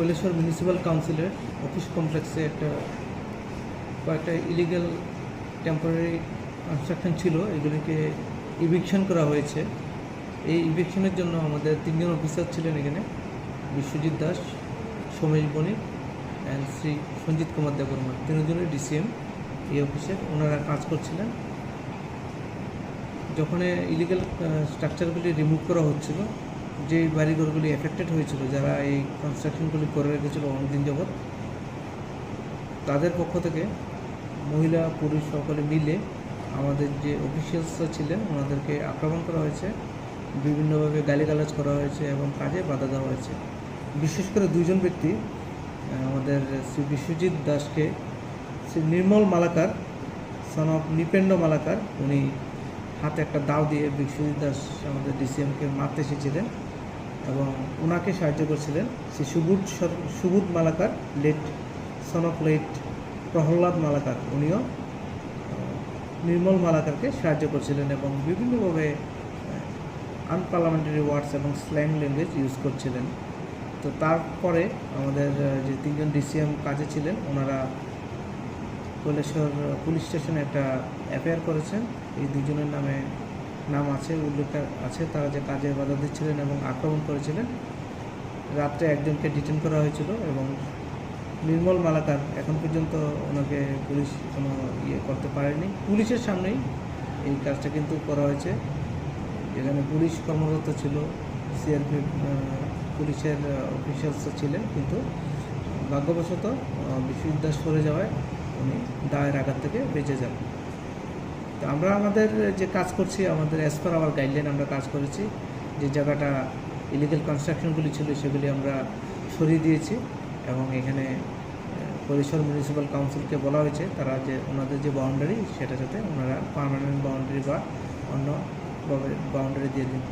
Kailashahar municipal কাউন্সিলের office কমপ্লেক্সে একটা কয়েকটা ইলিগাল টেম্পোরারি কনস্ট্রাকশন ছিল, এগুলিকে ইভিকশন করা হয়েছে। এই ইভিকশনের জন্য আমাদের তিনজন অফিসার ছিলেন এখানে, বিশ্বজিৎ দাস, সোমেশ বণিক অ্যান্ড শ্রী সঞ্জিত কুমার দেববর্মা। তিনজনের ডিসিএম এই অফিসে ওনারা কাজ করছিলেন। যখন ইলিগাল স্ট্রাকচারগুলি রিমুভ করা হচ্ছিল যে বাড়িঘরগুলি এফেক্টেড হয়েছিল, যারা এই কনস্ট্রাকশনগুলি করে রেখেছিল অনেকদিন যাবৎ, তাদের পক্ষ থেকে মহিলা, পুরুষ সকলে মিলে আমাদের যে অফিসিয়ালসরা ছিলেন, ওনাদেরকে আক্রমণ করা হয়েছে। বিভিন্নভাবে গালিগালাজ করা হয়েছে এবং কাজে বাধা দেওয়া হয়েছে। বিশেষ করে দুইজন ব্যক্তি আমাদের শ্রী বিশ্বজিৎ দাসকে, শ্রী নির্মল মালাকার সন অফ নিপেন্ড মালাকার, উনি হাতে একটা দাও দিয়ে বিশ্বজিৎ দাস আমাদের ডিসিএমকে মারতে এসেছিলেন। এবং ওনাকে সাহায্য করছিলেন শ্রী সুবুধ সর- Subudh Malakar, late son of late Prahlad Malakar. উনিও নির্মল মালাকারকে সাহায্য করছিলেন এবং বিভিন্নভাবে আনপার্লামেন্টারি ওয়ার্ডস এবং স্ল্যাং ল্যাঙ্গুয়েজ ইউজ করছিলেন। তো তারপরে আমাদের যে তিনজন ডিসিএম কাজে ছিলেন, ওনারা কৈলাসহর পুলিশ স্টেশনে একটা এফআইআর করেছেন। এই দুজনের নামে নাম আছে, উল্লেখ আছে, তারা যে কাজে বাধা দিচ্ছিলেন এবং আক্রমণ করেছিলেন, রাত্রে একজনকে ডিটেন করা হয়েছিল এবং নির্মল মালাকার এখন পর্যন্ত ওনাকে পুলিশ কোনো ইয়ে করতে পারেনি। পুলিশের সামনেই এই কাজটা কিন্তু করা হয়েছে। যেখানে পুলিশ কর্মরত ছিল সিআরপি পুলিশের অফিসিয়ালস ছিলেন কিন্তু ভাগ্যবশত বিশ্বজিৎ দাস সরে যাওয়ায় উনি দায়ের আঘাত থেকে বেঁচে যান। আমরা আমাদের যে কাজ করছি, আমাদের অ্যাজ পার আওয়ার গাইডলাইন আমরা কাজ করেছি। যে জায়গাটা ইলিগাল কনস্ট্রাকশনগুলি ছিল, সেগুলি আমরা সরিয়ে দিয়েছি এবং এখানে পরিসর মিউনিসিপ্যাল কাউন্সিলকে বলা হয়েছে, তারা যে ওনাদের যে বাউন্ডারি সেটা যাতে ওনারা পারমানেন্ট বাউন্ডারি বা অন্যভাবে বাউন্ডারি দিয়ে দিন